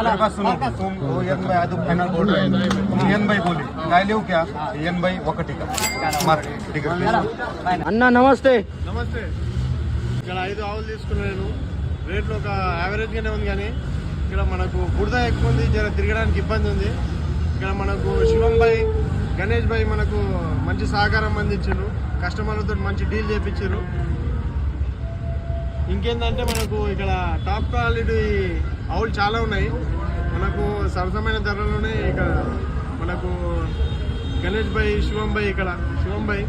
मेरे पास सुनो तुम वो एन भाई आदू फाइनल बोल रहे हैं एन भाई बोली काय लेऊ क्या एन भाई ఒకటి మార్ టికెట్ అన్న నమస్తే నమస్తే ఇక్కడ ఐదు ఆవులు తీసుకున్నాను నేను రేట్లో ఒక యావరేజ్గానే ఉంది కానీ ఇక్కడ మనకు బురద ఎక్కువ ఉంది జర తిరగడానికి ఇబ్బంది ఉంది ఇక్కడ మనకు శివం భాయ్ గణేష్ భాయ్ మనకు మంచి సహకారం అందించారు కస్టమర్లతో మంచి డీల్ చేయించారు ఇంకేంటంటే మనకు ఇక్కడ టాప్ క్వాలిటీ ఆవులు చాలా ఉన్నాయి. మనకు సరసమైన ధరలోనే ఇక్కడ మనకు గణేష్ భాయ్ శివం భాయ్ ఇక్కడ శివం భాయ్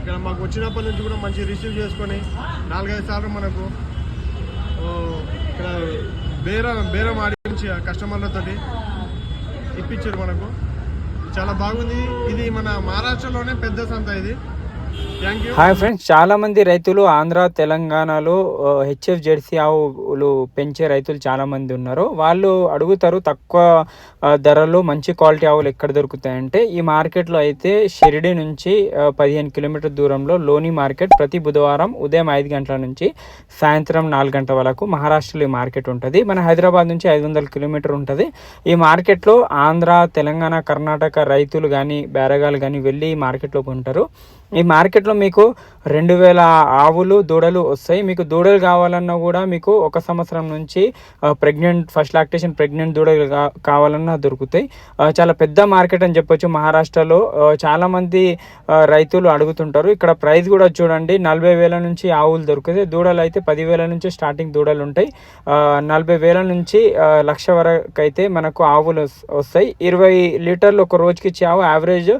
ఇక్కడ మాకు వచ్చినప్పటి నుంచి కూడా మంచి రిసీవ్ చేసుకొని నాలుగైదు సార్లు మనకు ఇక్కడ బేరం బేరం ఆడించి కస్టమర్లతోటి ఇప్పించారు మనకు. చాలా బాగుంది. ఇది మన మహారాష్ట్రలోనే పెద్ద సంత ఇది. హాయ్ ఫ్రెండ్స్ చాలా మంది రైతులు ఆంధ్ర తెలంగాణలో హెచ్ఎఫ్ జెర్సీ ఆవులు పెంచే రైతులు చాలా మంది ఉన్నారు. వాళ్ళు అడుగుతారు తక్కువ ధరలో మంచి క్వాలిటీ ఆవులు ఎక్కడ దొరుకుతాయంటే ఈ మార్కెట్లో అయితే షిరిడి నుంచి పదిహేను కిలోమీటర్ దూరంలో లోని మార్కెట్ ప్రతి బుధవారం ఉదయం ఐదు గంటల నుంచి సాయంత్రం నాలుగు గంటల వరకు మహారాష్ట్రలో ఈ మార్కెట్ ఉంటుంది. మన హైదరాబాద్ నుంచి ఐదు వందల కిలోమీటర్ ఉంటుంది. ఈ మార్కెట్లో ఆంధ్ర తెలంగాణ కర్ణాటక రైతులు కానీ బేరగాలు కానీ వెళ్ళి ఈ మార్కెట్లో కొంటారు ఈ మార్కెట్లో మీకు రెండు వేల ఆవులు దూడలు వస్తాయి. మీకు దూడలు కావాలన్నా కూడా మీకు ఒక సంవత్సరం నుంచి ప్రెగ్నెంట్ ఫస్ట్ లాక్టేషన్ ప్రెగ్నెంట్ దూడలు కావాలన్నా దొరుకుతాయి. చాలా పెద్ద మార్కెట్ అని చెప్పొచ్చు మహారాష్ట్రలో. చాలామంది రైతులు అడుగుతుంటారు. ఇక్కడ ప్రైస్ కూడా చూడండి. నలభై వేల నుంచి ఆవులు దొరుకుతాయి. దూడలు అయితే పదివేల నుంచి స్టార్టింగ్ దూడలు ఉంటాయి. నలభై వేల నుంచి లక్ష వరకు అయితే మనకు ఆవులు వస్తాయి. ఇరవై లీటర్లు ఒక రోజుకి ఇచ్చే ఆవు యావరేజ్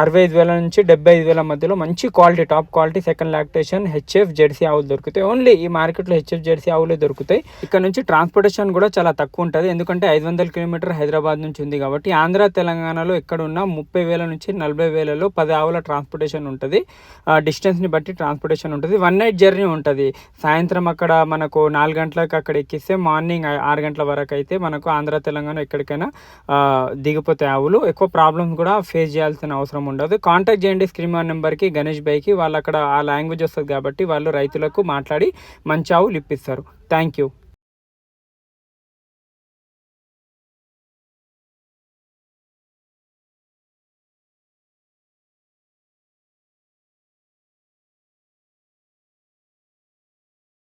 అరవై ఐదు వేల నుంచి డెబ్బై ఐదు వేల మధ్యలో మంచి quality top quality second lactation HF Jersey ఆవులు దొరుకుతాయి. ఓన్లీ ఈ మార్కెట్లో హెచ్ఎఫ్ జెర్సీ ఆవులే దొరుకుతాయి. ఇక్కడ నుంచి ట్రాన్స్పోర్టేషన్ కూడా చాలా తక్కువ ఉంటుంది. ఎందుకంటే ఐదు వందల కిలోమీటర్ హైదరాబాద్ నుంచి ఉంది కాబట్టి ఆంధ్ర తెలంగాణలో ఎక్కడ ఉన్నా ముప్పై వేల నుంచి నలభై వేలలో పది ఆవుల ట్రాన్స్పోర్టేషన్ ఉంటుంది. డిస్టెన్స్ని బట్టి ట్రాన్స్పోర్టేషన్ ఉంటుంది. వన్ నైట్ జర్నీ ఉంటుంది. సాయంత్రం అక్కడ మనకు నాలుగు గంటలకు అక్కడ ఎక్కిస్తే మార్నింగ్ ఆరు గంటల వరకు అయితే మనకు ఆంధ్ర తెలంగాణ ఎక్కడికైనా దిగిపోతాయి ఆవులు. ఎక్కువ ప్రాబ్లమ్స్ కూడా ఫేస్ చేయాలి చేయాల్సిన అవసరం ఉండదు. కాంటాక్ట్ చేయండి స్క్రీన్ నెంబర్కి గణేష్ బైకి. వాళ్ళు అక్కడ ఆ లాంగ్వేజ్ వస్తుంది కాబట్టి వాళ్ళు రైతులకు మాట్లాడి మంచి ఆవులు ఇప్పిస్తారు థ్యాంక్ యూ